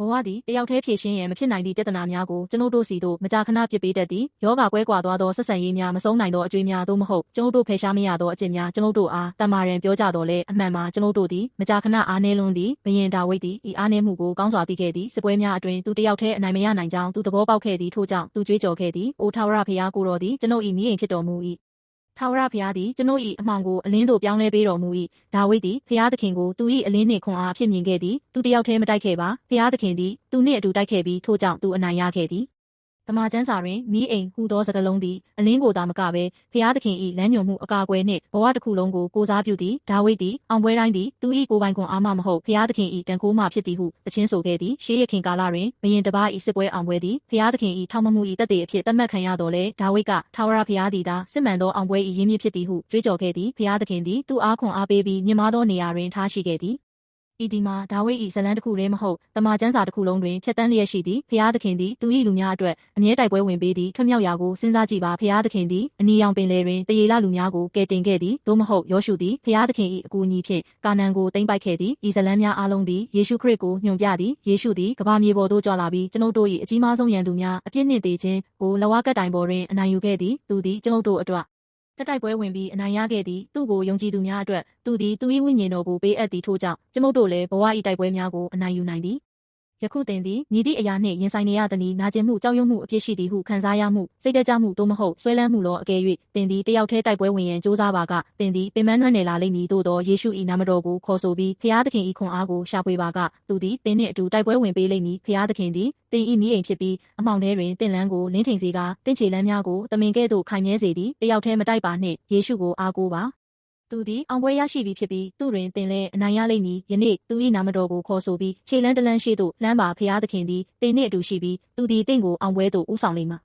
ဘဝသည်တယောက်တည်းဖြေရှင်းရန်မဖြစ်နိုင်သည့်ပြဿနာများကိုကျွန်ုပ်တို့စီသို့မကြာခဏဖြစ်ပေးတတ်သည်ယောဂကွဲကွာသွားသောဆက်ဆံရေးများမဆုံးနိုင်သောအကျွေးများသို့မဟုတ်ကျွန်ုပ်တို့ဖယ်ရှားမရသောအကျင့်များကျွန်ုပ်တို့အားတမန်ရန်ပြောကြတော်လဲအမှန်မှာကျွန်ုပ်တို့သည်မကြာခဏအားနည်းလွန်းသည်ဘယင်ဒါဝိဒ်သည်ဤအားနည်းမှုကိုကောင်းစွာသိခဲ့သည်စစ်ပွဲများအတွင်သူတယောက်တည်းအနိုင်မရနိုင်ကြောင်းသူသဘောပေါက်ခဲ့သည်ထို့ကြောင့်သူကြွေးကြော်ခဲ့သည်အိုထာဝရဖျားကိုတော်သည်ကျွန်ုပ်၏မိအိမ်ဖြစ်တော်မူ၏ ထာဝရဘုရားသည်ကျွန်ုပ်၏အမှောင်ကိုအလင်းသို့ပြောင်းလဲပေးတော်မူ၏ဒါဝိဒ်သည်ဘုရားသခင်ကိုသူ၏အလင်းနှင့်ခွန်အားအဖြစ်မြင်ခဲ့သည်သူတယောက်တည်းမတိုက်ခဲ့ပါဘုရားသခင်သည်သူနှင့်အတူတိုက်ခဲ့ပြီးထို့ကြောင့်သူအနိုင်ရခဲ့သည် တမန်ကျမ်းစာတွင်မိအိမ်ဟူသောစကားလုံးသည်အလင်းကိုသာမကဘဲဖျားသခင်၏လမ်းညွှန်မှုအကာအကွယ်နှင့်ဘဝတစ်ခုလုံးကိုကိုစားပြုသည်ဒါဝိဒ်သည်အောင်ပွဲတိုင်းသည်သူ၏ကိုယ်ပိုင်ခွန်အားမှမဟုတ်ဖျားသခင်၏တန်ခိုးမှဖြစ်သည်ဟုတခြင်းဆိုခဲ့သည်ရှေးရခင်ကာလတွင်ဘရင်တစ်ပါး၏စစ်ပွဲအောင်ပွဲသည်ဖျားသခင်၏ထောက်မမှု၏တသက်အဖြစ်သတ်မှတ်ခံရတော်လဲဒါဝိဒ်ကထာဝရဖျားသည်သာစစ်မှန်သောအောင်ပွဲ၏ရင်းမြစ်ဖြစ်သည်ဟုကြွေးကြော်ခဲ့သည်ဖျားသခင်သည်သူ့အားခွန်အားပေးပြီးမြင့်မားသောနေရာတွင်ထားရှိခဲ့သည် ဤဒီမှာဒါဝိဒ်၏ဇလံတစ်ခုတည်းမဟုတ်တမန်ကျမ်းစာတစ်ခုလုံးတွင်ဖြတ်တန်းလျက်ရှိသည်ဖျားသခင်သည်သူ၏လူများအတွက်အမြဲတိုက်ပွဲဝင်ပေးသည်ထွတ်မြောက်ရာကိုစဉ်းစားကြည့်ပါဖျားသခင်သည်အနီရောင်ပင်လယ်တွင်တရေလလူများကိုကယ်တင်ခဲ့သည်သို့မဟုတ်ယောရှုသည်ဖျားသခင်၏အကူအညီဖြင့်ကာနန်ကိုသိမ်းပိုက်ခဲ့သည်ဤဇလံများအားလုံးသည်ယေရှုခရစ်ကိုညွှန်ပြသည်ယေရှုသည်ကမ္ဘာမြေပေါ်သို့ကြွလာပြီးကျွန်ုပ်တို့၏အကြီးမားဆုံးရန်သူများအပြစ်နှင့်တည်ခြင်းကိုလဝကတိုင်ပေါ်တွင်အနိုင်ယူခဲ့သည်သူသည်ကျွန်ုပ်တို့အတွက် တက်တိုက်ပွဲဝင်ပြီးအနိုင်ရခဲ့သည်သူ့ကိုယုံကြည်သူများအတွက်သူသည်သူ၏ဝိညာဉ်တော်ကိုပေးအပ်သည်ထို့ကြောင့်ကျွန်ုပ်တို့လည်းဘဝ၏တိုက်ပွဲများကိုအနိုင်ယူနိုင်သည် ယခုတင်သည်မြည်သည့်အရာနှင့်ရင်ဆိုင်နေရသနည်းနာကျင်မှုကြောက်ရွံ့မှုအပြစ်ရှိသည်ဟုခံစားရမှုစိတ်တကြမှုသို့မဟုတ်ဆွဲလန်းမှုလောအကယ်၍တင်သည်တယောက်တည်းတိုက်ပွဲဝင်ရန်ကြိုးစားပါကတင်သည်ပင်မနှွမ်းနယ်လာလိမ့်မည်သို့သောယေရှု၏နာမတော်ကိုခေါ်ဆိုပြီးဖျားသခင်၏ခွန်အားကိုရှာဖွေပါကသူသည်တင်နှင့်အတူတိုက်ပွဲဝင်ပေးလိမ့်မည်ဖျားသခင်သည်တင်၏မိအိမ်ဖြစ်ပြီးအမောင်ထဲတွင်တင်လန်းကိုလင်းထိန်စေကတင့်ချေလန်းများကိုတမင်ကဲ့သို့ခိုင်မြဲစေသည်တယောက်တည်းမတိုက်ပါနှင့်ယေရှုကိုအားကိုးပါ သူသည်အောင်ပွဲရရှိပြီဖြစ်ပြီးသူတွင်တင်လဲအနိုင်ရလိမ့်မည်ယနေ့သူ၏နာမတော်ကိုခေါ်ဆိုပြီးခြေလန်းတလန်းရှိသို့လှမ်းပါဖျားသခင်သည်တင်နှင့်အတူရှိပြီးသူသည်တင့်ကိုအောင်ပွဲသို့ဦးဆောင်လိမ့်မည်